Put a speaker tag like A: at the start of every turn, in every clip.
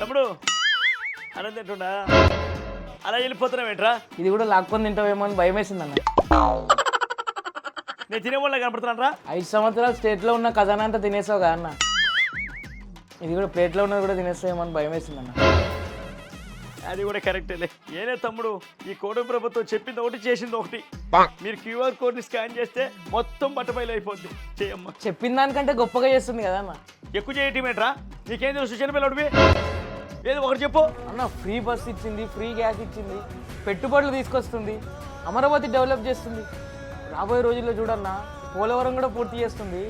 A: తమ్ముడు అన్నం తింటుండా? అలా వెళ్ళిపోతున్నావేంట్రా
B: ఇది కూడా లాక్కొని తింటావేమో అని భయం వేసింది అన్న
A: నేను తినే వాళ్ళ కనపడుతున్నానరా?
B: ఐదు సంవత్సరాలు స్టేట్లో ఉన్న ఖజానా అంతా తినేసావు కదా అన్న. ఇది కూడా ప్లేట్లో ఉన్నది కూడా తినేస్తావేమో అని భయం వేసింది అన్న
A: అది కూడా కరెక్టేలే ఏనే తమ్ముడు ఈ కోట ప్రభుత్వం చెప్పింది ఒకటి చేసింది ఒకటి. మీరు క్యూఆర్ కోడ్ని స్కాన్ చేస్తే మొత్తం బట్టబయలు అయిపోద్ది చేయమ్మా.
B: చెప్పిన దానికంటే గొప్పగా చేస్తుంది కదా అన్న.
A: ఎక్కువ చేయటమేంట్రా నీకేం తెలుసు చిన్నపిల్లడివి ఏది ఒకటి చెప్పు.
B: అన్న ఫ్రీ బస్ ఇచ్చింది ఫ్రీ గ్యాస్ ఇచ్చింది పెట్టుబడులు తీసుకొస్తుంది అమరావతి డెవలప్ చేస్తుంది. రాబోయే రోజుల్లో చూడన్న పోలవరం కూడా పూర్తి చేస్తుంది.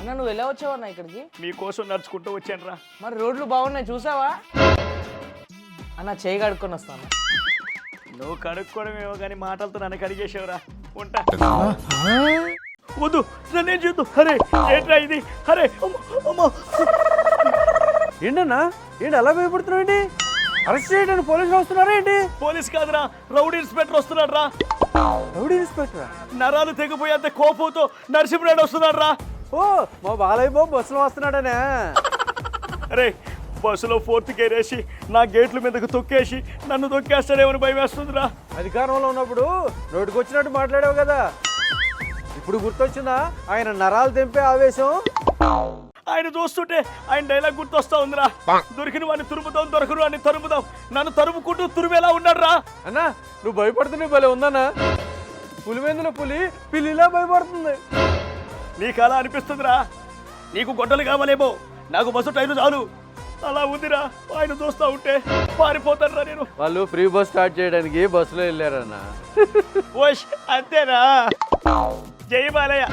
B: అన్న నువ్వు ఎలా వచ్చావు అన్న ఇక్కడికి
A: మీకోసం నడుచుకుంటూ వచ్చానురా.
B: మరి రోడ్లు బాగున్నాయి చూసావా? అన్న చేయి కడుక్కొని వస్తాను
A: నువ్వు కడుక్కోవడమేమో కానీ మాటలతో నన్ను కడిగేసావురా ఉంటా. వద్దు నన్నేం చూద్దు అరే ఏంట్రా ఇది? అరే అమ్మ, అమ్మ.
C: ఏంటన్నా? ఏంటి అలా భయపడుతున్నావు ఏంటి? అరెస్ట్ చేయడానికి పోలీసులు వస్తున్నారా ఏంటి?
A: పోలీస్ కాదురా రౌడీ ఇన్స్పెక్టర్ వస్తున్నాడు రా
C: రౌడీ ఇన్స్పెక్టరా?
A: నరాలు తెగిపోయేంత కోపంతో నరసింహనాయుడు వస్తున్నాడు రా
C: ఓ మా బాలయ్య బాబు బస్సులో వస్తున్నాడనే.
A: అరే బస్సులో ఫోర్త్ గేర్ వేసి నా గేట్ల మీదకు తొక్కేసి నన్ను తొక్కేస్తాడేమని భయం వేస్తుందిరా.
C: అధికారంలో ఉన్నప్పుడు నోటికి వచ్చినట్టు మాట్లాడావు కదా. ఇప్పుడు గుర్తొచ్చిందా? ఆయన నరాలు తెంపే ఆవేశం.
A: ఆయన చూస్తుంటే ఆయన డైలాగ్ గుర్తొస్తా ఉందిరా. దొరికిన వాడిని తురుముదాం దొరకను వాడిని తరుముదాం. నన్ను తరుముకుంటూ తురిమేలా ఉన్నాడు రా
C: అన్నా నువ్వు భయపడుతున్నా భలే ఉందన్నా. పులి మీద పులి పిల్లిలా భయపడుతుంది.
A: నీకు అలా అనిపిస్తుందిరా. నీకు గొడ్డలు కావాలేమో. నాకు బస్సు టైరు చాలు. అలా ఉందిరా. ఆయన చూస్తా ఉంటే పారిపోతాను రా నేను.
C: వాళ్ళు ఫ్రీ బస్ స్టార్ట్ చేయడానికి బస్సులో వెళ్ళారన్నా.
A: ఓష్ అంతేనా? జై బాలయ్య.